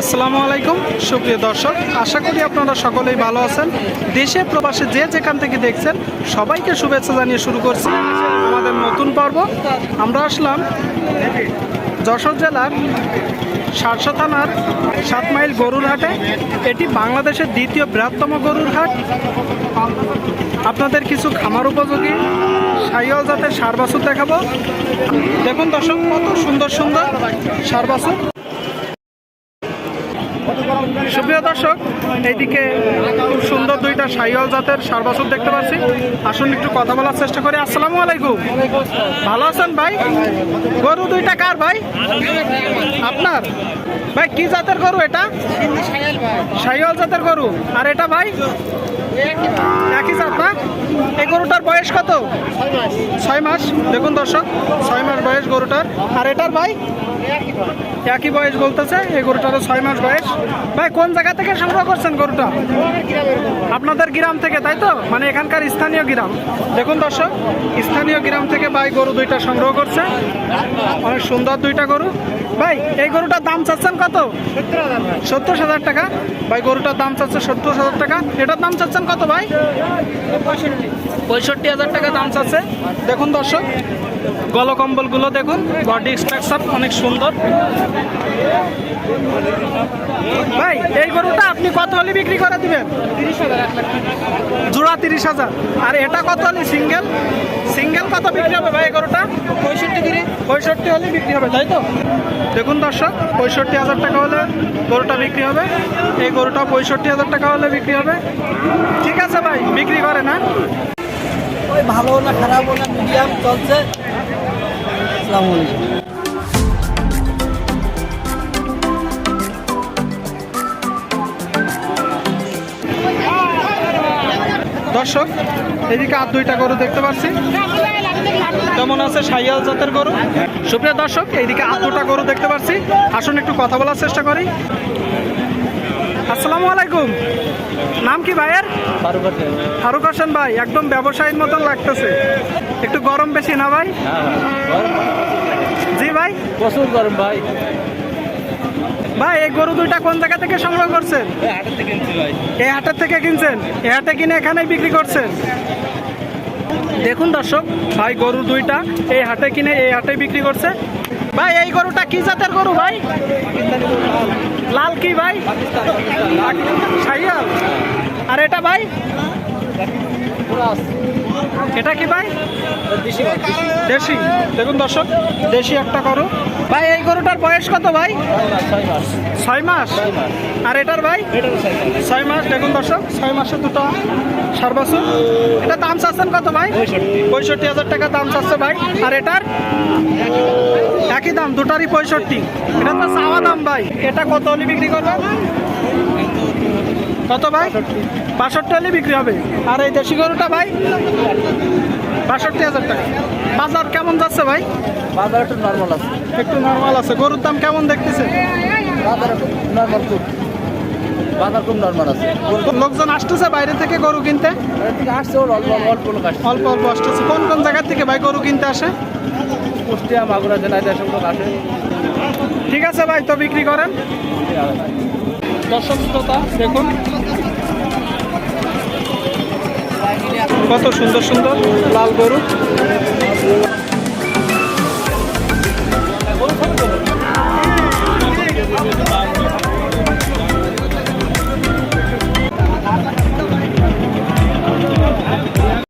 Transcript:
আসসালামু আলাইকুম, সুপ্রিয় দর্শক, আশা করি আপনারা সকলেই ভালো আছেন। দেশে, প্রবাসে যে যেখান থেকে দেখছেন, সবাইকে শুভেচ্ছা জানিয়ে শুরু করছি আমাদের নতুন পর্ব। আমরা আসলাম যশোর জেলার সারসা থানার সাত মাইল গরুর হাটে। এটি বাংলাদেশের দ্বিতীয় বৃহত্তম গরুর হাট। আপনাদের কিছু খামার উপযোগী সাইয়াল জাতের সার বাছুর দেখাবো। দেখুন দর্শক, কত সুন্দর সুন্দর সার বাছুর। সুপ্রিয় দর্শক, এইদিকে খুব সুন্দর দুইটা সাইয়াল জাতের সার বাছুর দেখতে পাচ্ছি। আসুন একটু কথা বলার চেষ্টা করি। আসসালামু আলাইকুম। ভালো আছেন ভাই? গরু দুইটা কার ভাই? আপনার? ভাই, কি জাতের গরু এটা? সাইয়াল জাতের গরু। আর এটা ভাই? একই জাত না? এই গরুটার বয়স কত? ছয় মাস। দেখুন দর্শক, ছয় মাস বয়স গরুটার। আর এটার ভাই? একই বয়স বলতেছে, এই গরুটারও ছয় মাস বয়স। ভাই, কোন জায়গা থেকে সংগ্রহ করছেন গরুটা? আপনাদের গ্রাম থেকে, তাই তো? মানে এখানকার স্থানীয় গ্রাম। দেখুন দর্শক, স্থানীয় গ্রাম থেকে ভাই গরু দুইটা সংগ্রহ করছে। অনেক সুন্দর দুইটা গরু। ভাই, এই গরুটার দাম চাচ্ছেন কত? সত্তর হাজার টাকা। ভাই, গরুটার দাম চাচ্ছে সত্তর হাজার টাকা। এটার দাম চাচ্ছেন কত ভাই? পঁয়ষট্টি হাজার টাকা দাম চাচ্ছে। দেখুন দর্শক গলকম্বলগুলো দেখুন বডি স্ট্রাকচার অনেক সুন্দর। ভাই, এই গরুটা আপনি কত হলে বিক্রি করে দিবেন? জোড়া তিরিশ হাজার। আর এটা কত হলে সিঙ্গেল সিঙ্গেল কত বিক্রি হবে ভাই এই গরুটা? পঁয়ষট্টি হলে বিক্রি হবে তাই তো? দেখুন দর্শক পঁয়ষট্টি হাজার টাকা হলে গরুটা বিক্রি হবে। এই গরুটা পঁয়ষট্টি হাজার টাকা হলে বিক্রি হবে। ঠিক আছে ভাই বিক্রি করে না ওই ভালো না খারাপ হলে মিডিয়াম চলছে। আসসালামু আলাইকুম। দর্শক এদিকে আর দুইটা গরু দেখতে পাচ্ছি। কেমন আছে সাইয়াল জাতের গরু? সুপ্রিয় দর্শক এইদিকে আর দুটা গরু দেখতে পাচ্ছি। আসুন একটু কথা বলার চেষ্টা করি। আসসালামু আলাইকুম। নাম কি ভাইয়ের? ফারুক হোসেন। ভাই একদম ব্যবসায়ীর মতন লাগতেছে। একটু গরম বেশি না ভাই? জি ভাই। প্রচুর গরম ভাই। ভাই এই গরু দুইটা কোন জায়গা থেকে সংগ্রহ করছেন? এই হাটের থেকে কিনছেন? এই হাটে কিনে এখানেই বিক্রি করছেন? দেখুন দর্শক ভাই গরু দুইটা এই হাটে কিনে এই হাটে বিক্রি করছে। ভাই এই গরুটা কি জাতের গরু ভাই? লাল কি ভাই? আর এটা ভাই? এটা কি ভাই? দেশি। দেখুন দর্শক, দেশি একটা গরু। ভাই, এই গরুটার বয়স কত ভাই? ছয় মাস। আর এটার ভাই? ছয় মাস। দেখুন দর্শক, ছয় মাসে দুটো সার বছর। এটা দাম চাচ্ছেন কত ভাই? পঁয়ষট্টি হাজার টাকা দাম চাচ্ছে ভাই। আর এটার? একই দাম, দুটারই পঁয়ষট্টি। এটা তো চাওয়া দাম ভাই। এটা কত বিক্রি করবেন? কত ভাই? বাষট্টি হলে বিক্রি হবে। আর এই দেশি গরুটা ভাই? বাষট্টি হাজার টাকা। বাজার কেমন যাচ্ছে ভাই? বাজার একটু নর্মাল আছে। একটু নর্মাল আছে। গরুর দাম কেমন দেখতেছে বাজার একটু নর্মাল খুব। বাজার খুব নর্মাল আছে। লোকজন আসতেছে বাইরে থেকে গরু কিনতে? আসছে অল্প অল্প লোক আসছে। অল্প অল্প আসতেছে। কোন কোন জায়গা থেকে ভাই গরু কিনতে আসে? কুষ্টিয়া মাগুরা জেলায় এসব লোক আসে। ঠিক আছে ভাই তো বিক্রি করেন। দর্শক শ্রোতা দেখুন কত সুন্দর সুন্দর? লাল গরু।